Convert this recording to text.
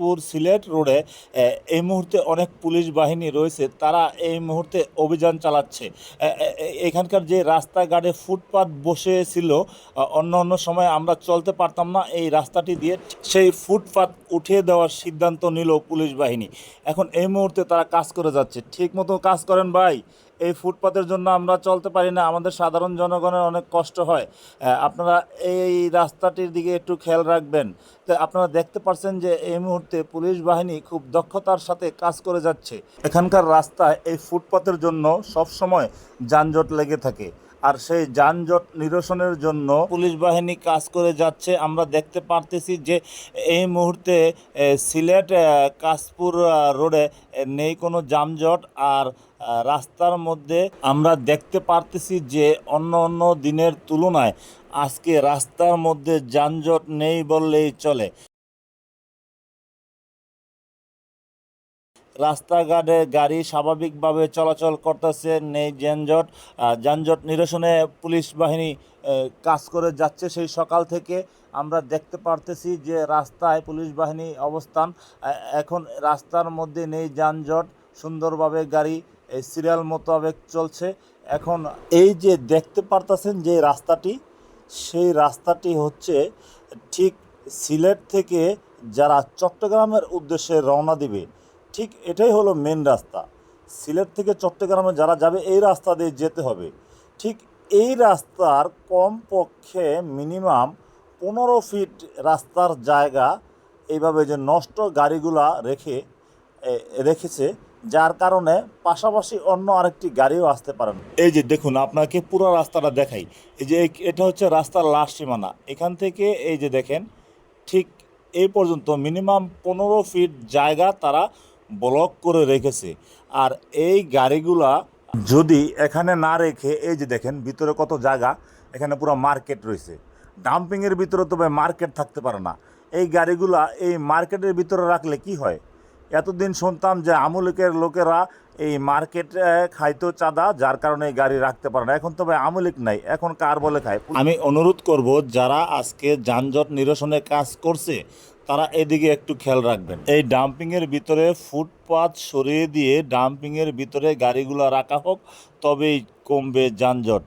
কাশপুর সিলেট রোডে এই মুহূর্তে অনেক পুলিশ বাহিনী রয়েছে, তারা এই মুহূর্তে অভিযান চালাচ্ছে। এখানকার যে রাস্তাঘাটে ফুটপাত বসেছিল অন্য অন্য সময় আমরা চলতে পারতাম না, এই রাস্তাটি দিয়ে সেই ফুটপাত উঠিয়ে দেওয়ার সিদ্ধান্ত নিল পুলিশ বাহিনী। এখন এই মুহূর্তে তারা কাজ করে যাচ্ছে। ঠিক মতো কাজ করেন ভাই? এই ফুটপাতের জন্য আমরা চলতে পারি না। আমাদের সাধারণ জনগণের অনেক কষ্ট হয়। আপনারা এই রাস্তাটির দিকে একটু খেয়াল রাখবেন। তো আপনারা দেখতে পাচ্ছেন যে এই মুহূর্তে পুলিশ বাহিনী খুব দক্ষতার সাথে কাজ করে যাচ্ছে। এখানকার রাস্তায় এই ফুটপাতের জন্য সব সময় যানজট লেগে থাকে। আর সেই যানজট নিরসনের জন্য পুলিশ বাহিনী কাজ করে যাচ্ছে। আমরা দেখতে পারতেছি যে এই মুহূর্তে সিলেট কাশপুর রোডে নেই কোনো যানজট। আর রাস্তার মধ্যে আমরা দেখতে পারতেছি যে অন্য অন্য দিনের তুলনায় আজকে রাস্তার মধ্যে যানজট নেই বললেই চলে। রাস্তাঘাটে গাড়ি স্বাভাবিকভাবে চলাচল করতেছে, নেই যানজট। যানজট নিরসনে পুলিশ বাহিনী কাজ করে যাচ্ছে সেই সকাল থেকে। আমরা দেখতে পারতেছি যে রাস্তায় পুলিশ বাহিনী অবস্থান। এখন রাস্তার মধ্যে নেই যানজট, সুন্দরভাবে গাড়ি এই সিরিয়াল মোতাবেক চলছে। এখন এই যে দেখতে পারতেছেন যে রাস্তাটি, সেই রাস্তাটি হচ্ছে ঠিক সিলেট থেকে যারা চট্টগ্রামের উদ্দেশ্যে রওনা দিবে, ঠিক এটাই হলো মেন রাস্তা। সিলেট থেকে চট্টগ্রামে যারা যাবে, এই রাস্তা দিয়ে যেতে হবে। ঠিক এই রাস্তার কমপক্ষে মিনিমাম পনেরো ফিট রাস্তার জায়গা এইভাবে যে নষ্ট গাড়িগুলা রেখে রেখেছে যার কারণে পাশাপাশি অন্য আরেকটি গাড়িও আসতে পারে না। এই যে দেখুন, আপনাকে পুরো রাস্তাটা দেখাই। এই যে এটা হচ্ছে রাস্তার লাস্ট সীমানা। এখান থেকে এই যে দেখেন, ঠিক এই পর্যন্ত মিনিমাম পনেরো ফিট জায়গা তারা ব্লক করে রেখেছে। আর এই গাড়িগুলা যদি এখানে না রেখে, এই যে দেখেন, ভিতরে কত জায়গা, এখানে পুরো মার্কেট রয়েছে। ডাম্পিংয়ের ভিতরে তবে মার্কেট থাকতে পারে না। এই গাড়িগুলা এই মার্কেটের ভিতরে রাখলে কি হয়? এতদিন শুনতাম যে আমলিকের লোকেরা এই মার্কেটে খাইতো চাঁদা, যার কারণে গাড়ি রাখতে পারে না। এখন তবে আমলিক নাই, এখন কার বলে খায়? আমি অনুরোধ করব, যারা আজকে যানজট নিরসনে কাজ করছে, তারা এদিকে একটু খেয়াল রাখবেন। এই ডাম্পিংয়ের ভিতরে ফুটপাত সরিয়ে দিয়ে ডাম্পিংয়ের ভিতরে গাড়িগুলো রাখা হোক, তবেই কমবে যানজট।